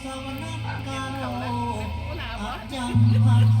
มสวนักกาโนอักยัมพะ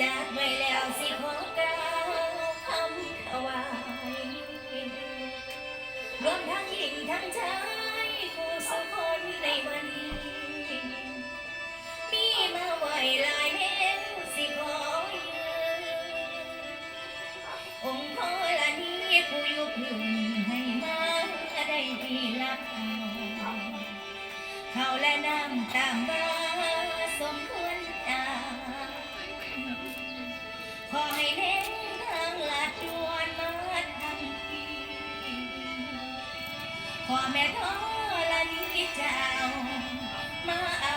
จากไว้แล้วสิขอกล่าวคำถวายรวมทั้งหญิงทั้งชายผู้สุคนในวันนี้มีมาไหวหลายแห่งสิขอยืนองค์พ่อละนี้ผู้อยู่พึ่งให้มาได้ทีละ เอาเขาและน้ำตามมาสมควรตามขอให้เน้นทางลาดดวนมาทำปีขอแม่ท้อละนี้เจ้ามา